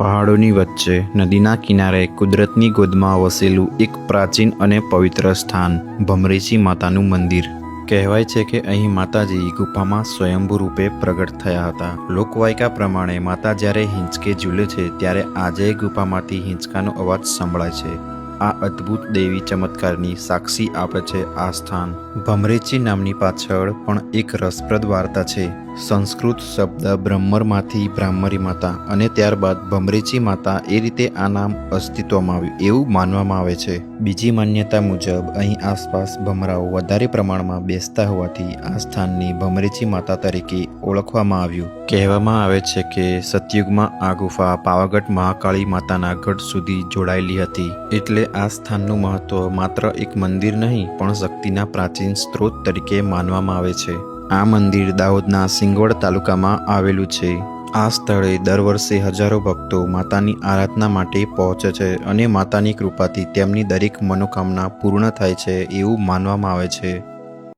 પહાડોની વચ્ચે, નદીના કિનારે કુદરતની ગોદમાં વસેલું એક પ્રાચીન અને પવિત્ર સ્થાન ભમરેચી માતાનું મંદિર. કહેવાય છે કે અહીં માતાજી ગુફામાં સ્વયંભૂ રૂપે પ્રગટ થયા હતા. લોકવાયકા પ્રમાણે માતા જ્યારે હિંચકે ઝૂલે છે, ત્યારે આજે ગુફામાંથી હિંચકાનો અવાજ સંભળાય છે. આ અદ્ભુત દેવી ચમત્કારની સાક્ષી આપે છે આ સ્થાન. ભમરેચી નામની પાછળ પણ એક રસપ્રદ વાર્તા છે. સંસ્કૃત શબ્દ બ્રહ્મરમાંથી બ્રાહ્મરી માતા અને ત્યારબાદ ભમરેચી માતા એ રીતે આ નામ અસ્તિત્વમાં આવ્યું એવું માનવામાં આવે છે. બીજી માન્યતા મુજબ અહીં આસપાસ ભમરાઓ વધારે પ્રમાણમાં બેસતા હોવાથી આ સ્થાનની ભમરેચી માતા તરીકે ઓળખવામાં આવ્યું. કહેવામાં આવે છે કે સતયુગમાં આ ગુફા પાવાગઢ મહાકાળી માતાના ગઢ સુધી જોડાયેલી હતી. એટલે આ સ્થાનનું મહત્વ માત્ર એક મંદિર નહીં, પણ શક્તિના પ્રાચીન સ્ત્રોત તરીકે માનવામાં આવે છે. આ મંદિર દાહોદના સિંગવડ તાલુકામાં આવેલું છે. આ સ્થળે દર વર્ષે હજારો ભક્તો માતાની આરાધના માટે પહોંચે છે અને માતાની કૃપાથી તેમની દરેક મનોકામના પૂર્ણ થાય છે એવું માનવામાં આવે છે.